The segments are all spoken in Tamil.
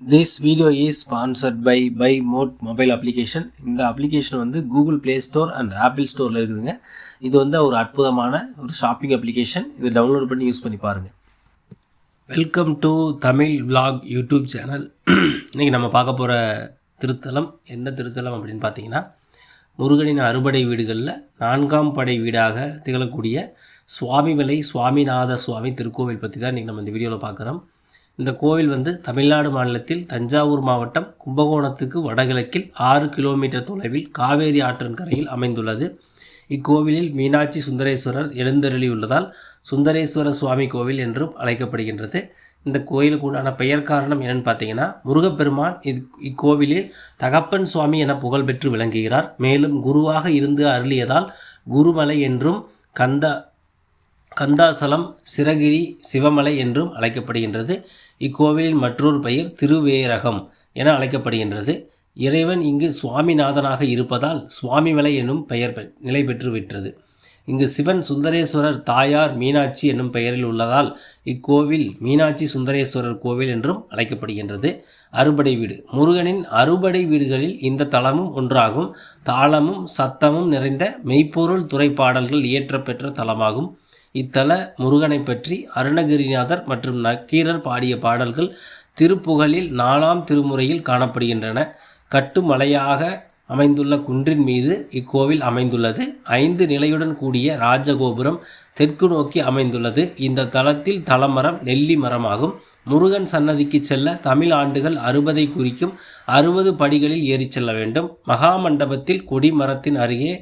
This video is sponsored by by mod mobile application இந்த அப்ளிகேஷன் வந்து Google Play store and Apple ஸ்டோரில் இருக்குதுங்க. இது வந்து ஒரு அற்புதமான ஒரு ஷாப்பிங் அப்ளிகேஷன் இதை டவுன்லோட் பண்ணி யூஸ் பண்ணி பாருங்கள் welcome to Tamil vlog YouTube channel இன்றைக்கி நம்ம பார்க்க போகிற திருத்தலம் எந்த திருத்தலம் அப்படின்னு பார்த்தீங்கன்னா முருகனின் அறுபடை வீடுகளில் நான்காம் படை வீடாக திகழக்கூடிய சுவாமிமலை சுவாமிநாத சுவாமி திருக்கோவில் பற்றி தான் இன்றைக்கி நம்ம இந்த வீடியோவில் பார்க்குறோம். இந்த கோவில் வந்து தமிழ்நாடு மாநிலத்தில் தஞ்சாவூர் மாவட்டம் கும்பகோணத்துக்கு வடகிழக்கில் ஆறு கிலோமீட்டர் தொலைவில் காவேரி ஆற்றின் கரையில் அமைந்துள்ளது. இக்கோவிலில் மீனாட்சி சுந்தரேஸ்வரர் எழுந்தருளியுள்ளதால் சுந்தரேஸ்வர சுவாமி கோவில் என்றும் அழைக்கப்படுகின்றது. இந்த கோயிலுக்கு உண்டான பெயர் காரணம் என்னன்னு பார்த்தீங்கன்னா முருகப்பெருமான் இது இக்கோவிலில் தகப்பன் சுவாமி என புகழ்பெற்று விளங்குகிறார். மேலும் குருவாக இருந்து அருளியதால் குருமலை என்றும் கந்த கந்தாசலம் சிறகிரி சிவமலை என்றும் அழைக்கப்படுகின்றது. இக்கோவிலின் மற்றொரு பெயர் திருவேரகம் என அழைக்கப்படுகின்றது. இறைவன் இங்கு சுவாமிநாதனாக இருப்பதால் சுவாமிமலை எனும் பெயர் பெ- நிலை பெற்றுவிட்டது. இங்கு சிவன் சுந்தரேஸ்வரர் தாயார் மீனாட்சி என்னும் பெயரில் உள்ளதால் இக்கோவில் மீனாட்சி சுந்தரேஸ்வரர் கோவில் என்றும் அழைக்கப்படுகின்றது. அறுபடை வீடு. முருகனின் அறுபடை வீடுகளில் இந்த தலமும் ஒன்றாகும். தாளமும் சத்தமும் நிறைந்த மெய்ப்பொருள் துறை பாடல்கள் இயற்றப்பெற்ற தலமாகும். இத்தல முருகனை பற்றி அருணகிரிநாதர் மற்றும் நக்கீரர் பாடிய பாடல்கள் திருப்புகழில் நாலாம் திருமுறையில் காணப்படுகின்றன. கட்டுமலையாக அமைந்துள்ள குன்றின் மீது இக்கோவில் அமைந்துள்ளது. ஐந்து நிலையுடன் கூடிய ராஜகோபுரம் தெற்கு நோக்கி அமைந்துள்ளது. இந்த தலத்தில் தலமரம் நெல்லி மரமாகும். முருகன் சன்னதிக்கு செல்ல தமிழ் ஆண்டுகள் அறுபதை குறிக்கும் அறுபது படிகளில் ஏறிச் செல்ல வேண்டும். மகாமண்டபத்தில் கொடிமரத்தின் அருகே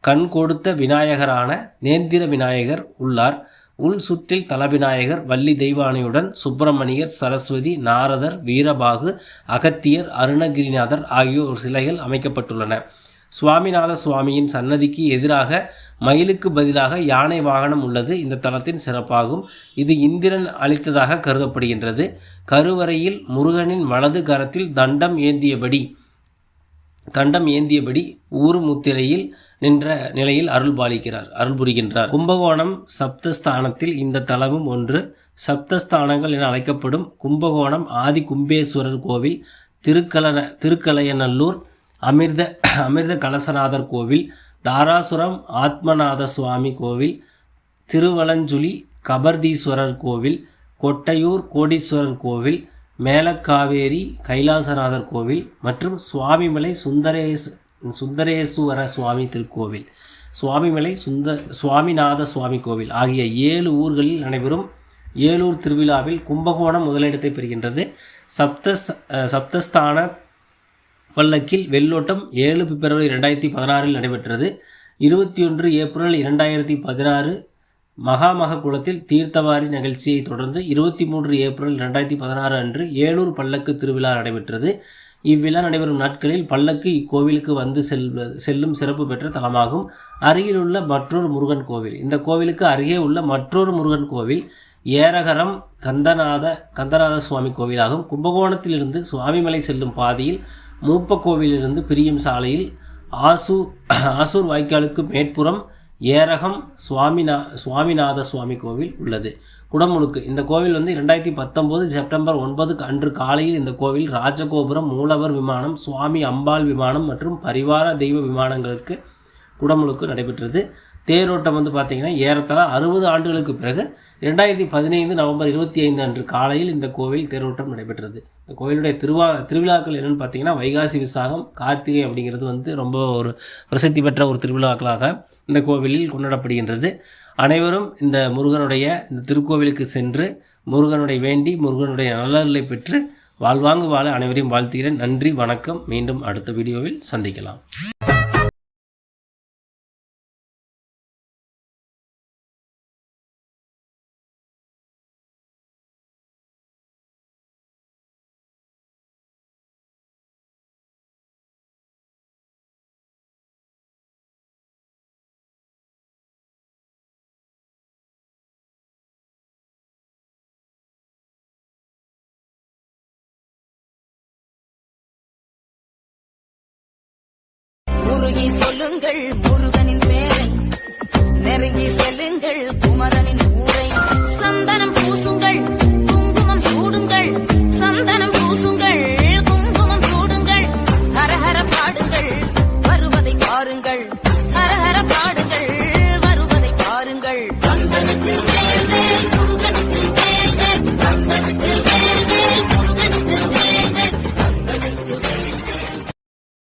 கண் கொடுத்த விநாயகரான நேந்திர விநாயகர் உள்ளார். உள் சுற்றில் தலவிநாயகர் வள்ளி தெய்வானையுடன் சுப்பிரமணியர் சரஸ்வதி நாரதர் வீரபாகு அகத்தியர் அருணகிரிநாதர் ஆகியோர் சிலைகள் அமைக்கப்பட்டுள்ளன. சுவாமிநாத சுவாமியின் சன்னதிக்கு எதிராக மயிலுக்கு பதிலாக யானை வாகனம் உள்ளது. இந்த தலத்தின் சிறப்பாகும். இது இந்திரன் அளித்ததாக கருதப்படுகின்றது. கருவறையில் முருகனின் வலது கரத்தில் தண்டம் ஏந்தியபடி தண்டம் ஏந்தியபடி ஊர் முத்திரையில் நின்ற நிலையில் அருள் பாலிக்கிறார் அருள் புரிகின்றார். கும்பகோணம் சப்தஸ்தானத்தில் இந்த தலமும் ஒன்று. சப்தஸ்தானங்கள் என அழைக்கப்படும் கும்பகோணம் ஆதி கும்பேஸ்வரர் கோவில் திருக்கல திருக்கலையநல்லூர் அமிர்த அமிர்த கலசநாதர் கோவில் தாராசுரம் ஆத்மநாத சுவாமி கோவில் திருவலஞ்சுழி கபர்தீஸ்வரர் கோவில் கொட்டையூர் கோடீஸ்வரர் கோவில் மேலக்காவேரி கைலாசநாதர் கோவில் மற்றும் சுவாமிமலை சுந்தரேஸ் சுந்தரேசுவர சுவாமி திருக்கோவில். சுவாமிமலை சுந்த சுவாமிநாத சுவாமி கோவில் ஆகிய ஏழு ஊர்களில் நடைபெறும் ஏலூர் திருவிழாவில் கும்பகோணம் முதலிடத்தை பெறுகின்றது. சப்த சப்தஸ்தான பல்லக்கில் வெள்ளோட்டம் ஏழு பிப்ரவரி ரெண்டாயிரத்தி பதினாறில் நடைபெற்றது. இருபத்தி ஒன்று ஏப்ரல் இரண்டாயிரத்தி பதினாறு மகாமக குளத்தில் தீர்த்தவாரி நிகழ்ச்சியை தொடர்ந்து இருபத்தி மூன்று ஏப்ரல் ரெண்டாயிரத்தி பதினாறு அன்று ஏலூர் பல்லக்கு திருவிழா நடைபெற்றது. இவ்விழா நடைபெறும் நாட்களில் பல்லக்கு இக்கோவிலுக்கு வந்து செல்வ செல்லும் சிறப்பு பெற்ற தலமாகும். அருகிலுள்ள மற்றொரு முருகன் கோவில். இந்த கோவிலுக்கு அருகே உள்ள மற்றொரு முருகன் கோவில் ஏரகரம் கந்தநாத கந்தநாத சுவாமி கோவிலாகும். கும்பகோணத்திலிருந்து சுவாமிமலை செல்லும் பாதையில் மூப்ப கோவிலிருந்து பிரியும் சாலையில் ஆசூர் ஆசூர் வாய்க்காலுக்கு மேற்புறம் ஏரகம் சுவாமிநா சுவாமிநாத சுவாமி கோவில் உள்ளது. குடமுழுக்கு. இந்த கோவில் வந்து இரண்டாயிரத்தி பத்தொம்போது செப்டம்பர் ஒன்பதுக்கு அன்று காலையில் இந்த கோவில் ராஜகோபுரம் மூலவர் விமானம் சுவாமி அம்பாள் விமானம் மற்றும் பரிவார தெய்வ விமானங்களுக்கு குடமுழுக்கு நடைபெற்றது. தேரோட்டம் வந்து பார்த்திங்கன்னா ஏறத்தாழ அறுபது ஆண்டுகளுக்கு பிறகு ரெண்டாயிரத்தி பதினைந்து நவம்பர் இருபத்தி ஐந்து அன்று காலையில் இந்த கோவில் தேரோட்டம் நடைபெற்றது. இந்த கோவிலுடைய திருவா திருவிழாக்கள் என்னென்னு பார்த்தீங்கன்னா வைகாசி விசாகம் கார்த்திகை அப்படிங்கிறது வந்து ரொம்ப ஒரு பிரசித்தி பெற்ற ஒரு திருவிழாக்களாக இந்த கோவிலில் கொண்டாடப்படுகின்றது. அனைவரும் இந்த முருகனுடைய இந்த திருக்கோவிலுக்கு சென்று முருகனுடைய வேண்டி முருகனுடைய நல்லர்களை பெற்று வாழ்வாங்கு வாழ அனைவரையும் வாழ்த்துகிறேன். நன்றி வணக்கம். மீண்டும் அடுத்த வீடியோவில் சந்திக்கலாம். முருகி சொல்லுங்கள் முருகனின் பேரை. நெருங்கி செல்லுங்கள் குமரனின்